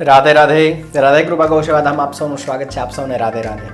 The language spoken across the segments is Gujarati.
રાધે રાધે. રાધે કૃપા ગૌસેવાધામ આપ સૌનું સ્વાગત છે, આપ સૌને રાધે રાધે.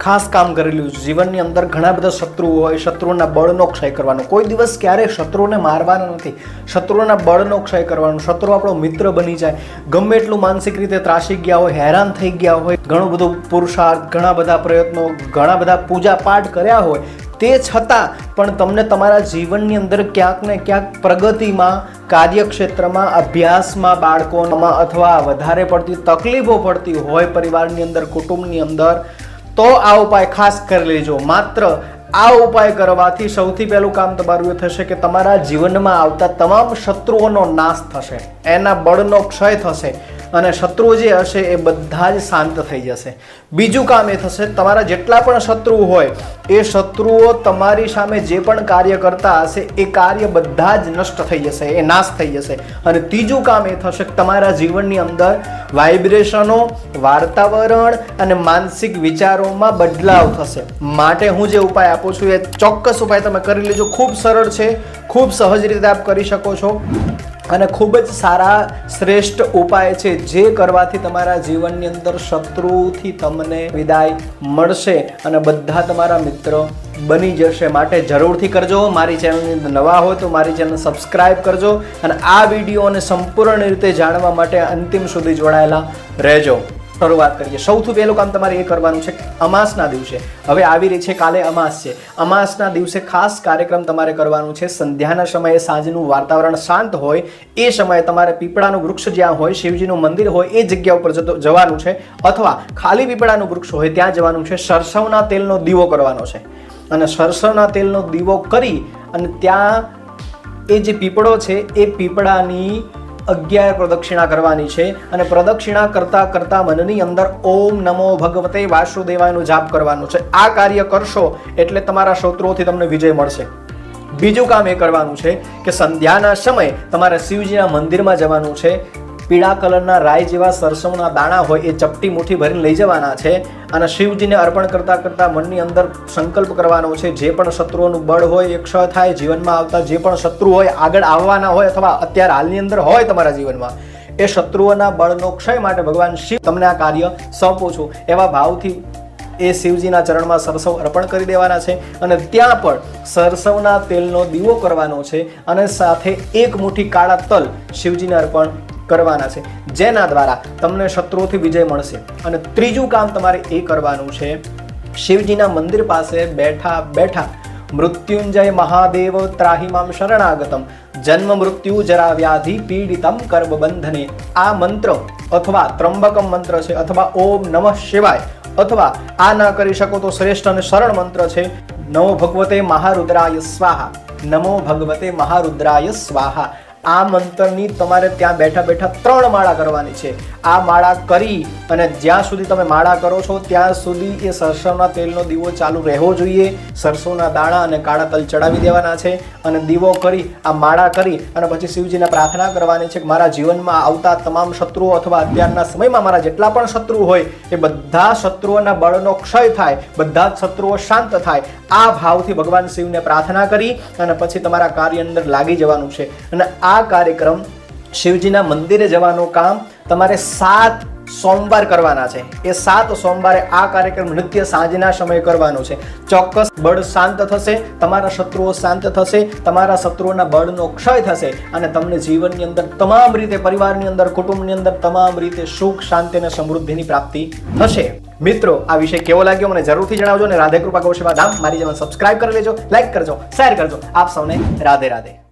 ખાસ કામ કરેલું જીવનની અંદર ઘણા બધા શત્રુઓ હોય શત્રુઓના બળનો ક્ષય કરવાનો. કોઈ દિવસ ક્યારેય શત્રુઓને મારવાનો નથી. શત્રુઓના બળનો ક્ષય કરવાનો. શત્રુ આપણો મિત્ર બની જાય. ગમે એટલું માનસિક રીતે ત્રાસી ગયા હોય, હેરાન થઈ ગયા હોય, ઘણું બધું પુરુષાર્થ, ઘણા બધા પ્રયત્નો, ઘણા બધા પૂજા પાઠ કર્યા હોય તે છતાં પણ તમને તમારા જીવનની અંદર ક્યાંક ને ક્યાંક પ્રગતિમાં, કાર્યક્ષેત્રમાં, અભ્યાસમાં બાળકોમાં અથવા વધારે પડતી તકલીફો પડતી હોય પરિવારની અંદર, કુટુંબની અંદર, તો આ ઉપાય ખાસ કરી લેજો. માત્ર આ ઉપાય કરવાથી સૌથી પહેલું કામ તમારું એ થશે કે તમારા જીવનમાં આવતા તમામ શત્રુઓનો નાશ થશે. એના બળનો ક્ષય થશે. અને શત્રુઓ જે હશે એ બધા જ શાંત થઈ જશે. બીજું કામ એ થશે, તમારા જેટલા પણ શત્રુ હોય, એ શત્રુઓ તમારી સામે જે પણ કાર્ય કરતા હશે, એ કાર્ય બધા જ નષ્ટ થઈ જશે, એ નાશ થઈ જશે. અને ત્રીજું કામ એ થશે તમારા જીવનની અંદર વાઇબ્રેશનો વાતાવરણ અને માનસિક વિચારોમાં બદલાવ થશે. માટે હું જે ઉપાય આપું છું એ ચોક્કસ ઉપાય તમે કરી લેજો. ખૂબ સરળ છે, ખૂબ સહજ રીતે આપ કરી શકો છો. અને ખૂબ જ સારા, શ્રેષ્ઠ ઉપાય છે જે કરવાથી તમારા જીવનની અંદર શત્રુથી તમને વિદાય મળશે અને બધા તમારા મિત્ર બની જશે. માટે જરૂરથી કરજો. મારી ચેનલની નવા હોય તો મારી ચેનલ સબસ્ક્રાઇબ કરજો અને આ વિડીયોને સંપૂર્ણ રીતે જાણવા માટે અંતિમ સુધી જોડાયેલા રહેજો. શરૂઆત કરીએ. સૌથી પહેલું કામ તમારે એ કરવાનું છે અમાસના દિવસે, હવે આવી રહી છે કાલે અમાસ છે. અમાસના દિવસે ખાસ કાર્યક્રમ તમારે કરવાનું છે. સંધ્યાના સમયે સાંજનું વાતાવરણ શાંત હોય, એ સમયે તમારે પીપળાનું વૃક્ષ જ્યાં હોય, શિવજીનું મંદિર હોય, એ જગ્યા ઉપર જતો જવાનું છે. અથવા ખાલી પીપળાનું વૃક્ષ હોય, ત્યાં જવાનું છે. સરસવના તેલનો દીવો કરવાનો છે. અને સરસવના તેલનો દીવો કરી અને ત્યાં એ જે પીપળો છે, એ પીપળાની અગિયાર પ્રદક્ષિણા કરવાની છે અને પ્રદક્ષિણા કરતા કરતા મનની અંદર ઓમ નમો ભગવતે વાસુદેવાયનો જાપ કરવાનું છે. આ કાર્ય કરશો એટલે તમારા શત્રુઓથી તમને વિજય મળશે. બીજું કામ એ કરવાનું છે કે સંધ્યાના સમયે તમારે શિવજીના મંદિરમાં જવાનું છે. પીળા કલરના રાય જેવા સરસવના દાણા હોય એ ચપટી મુઠ્ઠી ભરીને લઈ જવાના છે અને શિવજીને અર્પણ કરતાં કરતાં મનની અંદર સંકલ્પ કરવાનો છે, જે પણ શત્રુઓનું બળ હોય એ ક્ષય થાય જીવનમાં આવતા જે પણ શત્રુ હોય આગળ આવવાના હોય અથવા અત્યારે હાલની અંદર હોય તમારા જીવનમાં, એ શત્રુઓના બળનો ક્ષય માટે ભગવાન શિવ તમને આ કાર્ય સોંપું છું. એવા ભાવથી એ શિવજીના ચરણમાં સરસવ અર્પણ કરી દેવાના છે અને ત્યાં પણ સરસવના તેલનો દીવો કરવાનો છે અને સાથે એક મુઠ્ઠી કાળા તલ શિવજીને અર્પણ કરવાના છે. જેના દ્વારા તમને શત્રુઓથી વિજય મળશે. અને ત્રીજું કામ તમારે એ કરવાનું છે, શિવજીના મંદિર પાસે બેઠા બેઠા મૃત્યુંજય મહાદેવ ત્રાહિમામ શરણાગતમ, જન્મ મૃત્યુ જરા વ્યાધિ પીડિતમ કર્મબંધને, આ મંત્ર અથવા ત્રંબકમ મંત્ર છે, અથવા ઓમ નમઃ શિવાય, અથવા આ ના કરી શકો તો શ્રેષ્ઠ અને સરળ મંત્ર છે, નમો ભગવતે મહારુદ્રાય સ્વાહા, નમો ભગવતે મહારુદ્રાય સ્વાહા. આ મંત્રની તમારે ત્યાં બેઠા બેઠા ત્રણ માળા કરવાની છે. આ માળા કરી અને જ્યાં સુધી તમે માળા કરો છો, ત્યાં સુધી એ સરસવના તેલનો દીવો ચાલુ રહેવો જોઈએ. સરસવના દાણા અને કાળા તલ ચડાવી દેવાના છે અને દીવો કરી, આ માળા કરી અને પછી શિવજીને પ્રાર્થના કરવાની છે કે મારા જીવનમાં આવતા તમામ શત્રુઓ અથવા અત્યારના સમયમાં મારા જેટલા પણ શત્રુઓ હોય, એ બધા શત્રુઓના બળનો ક્ષય થાય, બધા જ શત્રુઓ શાંત થાય. આ ભાવથી ભગવાન શિવને પ્રાર્થના કરી અને પછી તમારા કાર્ય અંદર લાગી જવાનું છે. અને આ કાર્યક્રમ શિવજીના મંદિરે જવાનું કામ તમારે સાત સોમવાર કરવાના છે. એ સાત સોમવારે આ કાર્યક્રમ નૃત્ય સાંજના સમયે કરવાનો છે. ચોક્કસ બળ શાંત થશે, તમારા શત્રુઓ શાંત થશે, તમારા શત્રુઓના બળનો ક્ષય થશે અને તમને જીવનની અંદર તમામ રીતે, પરિવારની અંદર, કુટુંબની અંદર તમામ રીતે સુખ, શાંતિ અને સમૃદ્ધિની પ્રાપ્તિ થશે. મિત્રો, આ વિષય કેવો લાગ્યો મને જરૂરથી જણાવજો અને રાધે કૃપા ગૌસેવા ધામ. મારી ચેનલ સબસ્ક્રાઇબ કરી લેજો લાઈક કરજો શેર કરજો. આપ સૌને રાધે રાધે.